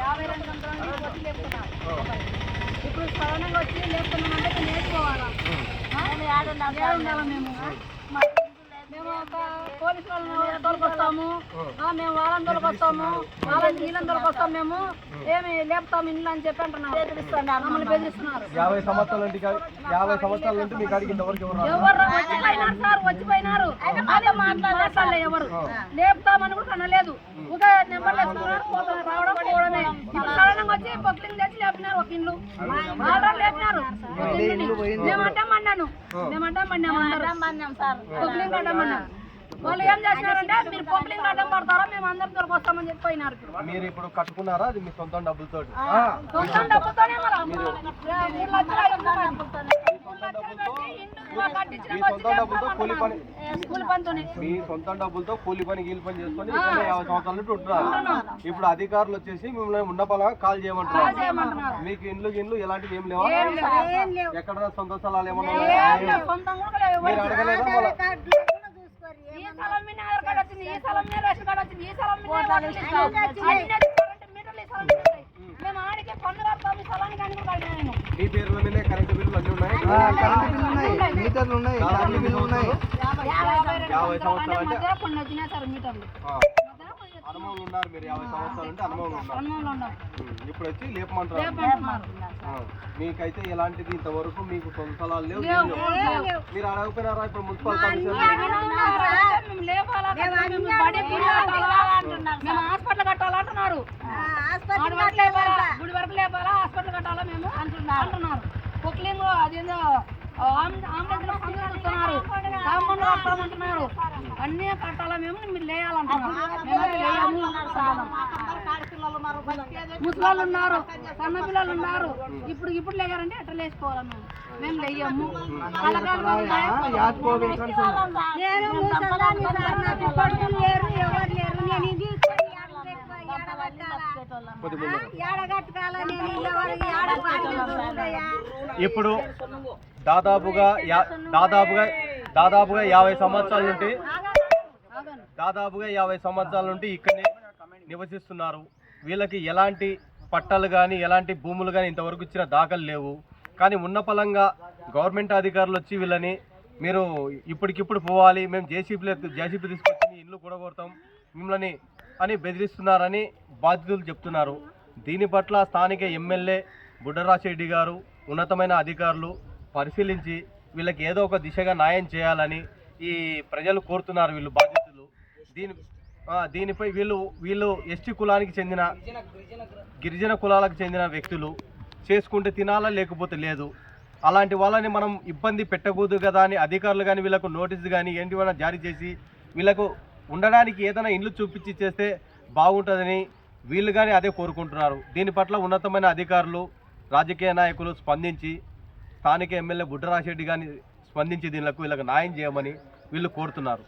యాభై ఇప్పుడు సడన్గా వచ్చి నేర్చుకోవాలా మేము మేము ఒక పోలీసు వాళ్ళని తోలుకొస్తాము మేము వాళ్ళని తోలుకొస్తాము వాళ్ళని వీళ్ళని మేము ఏమి లేపుతాము ఇల్లు అని చెప్పి అంటున్నాం బెదిరిస్తున్నారు యాభై యాభై ఎవరు వచ్చిపోయినారు సార్ వచ్చిపోయినారు. అదే మాట్లాడలే ఎవరు? లేపుతామని కూడా అనలేదు. ఒక నెంబర్ రావడం పోవడమే. వచ్చి బొక్లింగ్ తెచ్చి లేపినారు ఒక ఇల్లు. ఆల్రెడీ లేపినారు. ఒక ఇల్లుని. మేము అడ్డం పడినాను మేము అడ్డం పడినాము అందరూ. బొక్లింగ్ అడ్డం పడినాం వాళ్ళు ఏం చేసినారంటే మీరు బొక్లింగ్ అడ్డం పడతారా మేము అందరం దొరికి వస్తామని చెప్పి పోయినారు ఇప్పుడు. మీరు ఇప్పుడు కట్టుకున్నారా? అది మీ సొంత డబ్బులతో సొంతం డబ్బుతోనే మరి మూడు లక్షలు ఐదు లక్షలు మూడు లక్షలు మీ సొంత డబ్బులతో కూలి పని కూలి పనితోనే మీ సొంత డబ్బులతో కూలి పని గీలి పని చేసుకొని యాభై సంవత్సరాల నుండి ఉంటున్నారు. ఇప్పుడు అధికారులు వచ్చేసి మిమ్మల్ని ఉన్నపలంగా కాల్ చేయమంటున్నారు. మీకు ఇండ్లు గిన్లు ఎలాంటివి ఏం లేవా? ఎక్కడ సొంత స్థలాలు ఏమన్నా. మీరు అడగలేదా? ఈ స్థలం మీద ఆధార్ కార్డు వచ్చింది ఈ స్థలం మీద రేషన్ కార్డు వచ్చింది ఈ స్థలం మీద వాటర్ లిస్ట్ అన్ని కరెంట్ మీటర్లు ఈ స్థలం మీద ఉన్నాయి. మేము ఆడికి పన్ను కడతాం ఈ స్థలానికి అని కూడా కట్టినా నేను మీ పేర్ల మీదే కరెంటు బిల్లులు అన్ని ఉన్నాయి. మీటర్లు ఉన్నాయి? యాభై సంవత్సరాలు. అంటే ఉన్నారు మీరు యాభై సంవత్సరాలు అంటే ఉన్నారు ఉన్నాయి ఇప్పుడు వచ్చి లేపమంటారు? మీకైతే ఎలాంటిది ఇంతవరకు మీకు సొంత స్థలాలు లేవు. మీరు అడగపోయినారా ఇప్పుడు మున్సిపల్ కమిషన్ మేము హాస్పిటల్ కట్టాలంటున్నారు. గుడి వరకు లేపాలా? హాస్పిటల్ కట్టాలా మేము? అంటున్నారు. కుక్లింగ్ అదేందో కట్టాలంటున్నారు అన్నీ కట్టాలా మేము? మీరు సాలం. ముసలాళ్ళు ఉన్నారు సన్న పిల్లలు ఉన్నారు. ఇప్పుడు ఇప్పుడు లేగారంటే ఎట్లా లేచిపోవాలా మేము? మేము లేయము. పథకాలు ఇప్పుడు దాదాపుగా దాదాపుగా దాదాపుగా యాభై సంవత్సరాల నుండి దాదాపుగా యాభై సంవత్సరాల నుండి ఇక్కడనే నివసిస్తున్నారు. వీళ్ళకి ఎలాంటి పట్టాలు కానీ ఎలాంటి భూములు కానీ ఇంతవరకు ఇచ్చిన దాఖలు లేవు. కానీ ఉన్న పలంగా గవర్నమెంట్ అధికారులు వచ్చి వీళ్ళని మీరు ఇప్పటికిప్పుడు పోవాలి మేము జేసీబీ జేసీపీ తీసుకొచ్చి మీ ఇల్లు కూడగొడతాం మిమ్మల్ని అని బెదిరిస్తున్నారని బాధితులు చెప్తున్నారు. దీని పట్ల స్థానిక ఎమ్మెల్యే బుడ్డరాజరెడ్డి గారు ఉన్నతమైన అధికారులు పరిశీలించి వీళ్ళకి ఏదో ఒక దిశగా న్యాయం చేయాలని ఈ ప్రజలు కోరుతున్నారు వీళ్ళు బాధితులు. దీని దీనిపై వీళ్ళు వీళ్ళు ఎస్టీ కులానికి చెందిన గిరిజన కులాలకు చెందిన వ్యక్తులు చేసుకుంటే తినాలా లేకపోతే లేదు. అలాంటి వాళ్ళని మనం ఇబ్బంది పెట్టకూడదు కదా అని అధికారులు కానీ వీళ్ళకు నోటీస్ కానీ ఏంటివైనా జారీ చేసి వీళ్ళకు ఉండడానికి ఏదైనా ఇండ్లు చూపించి చేస్తే బాగుంటుందని వీళ్ళు కానీ అదే కోరుకుంటున్నారు. దీని పట్ల ఉన్నతమైన అధికారులు రాజకీయ నాయకులు స్పందించి స్థానిక ఎమ్మెల్యే బుడ్డరాజరెడ్డి కానీ స్పందించి దీనికి వీళ్ళకి న్యాయం చేయమని వీళ్ళు కోరుతున్నారు.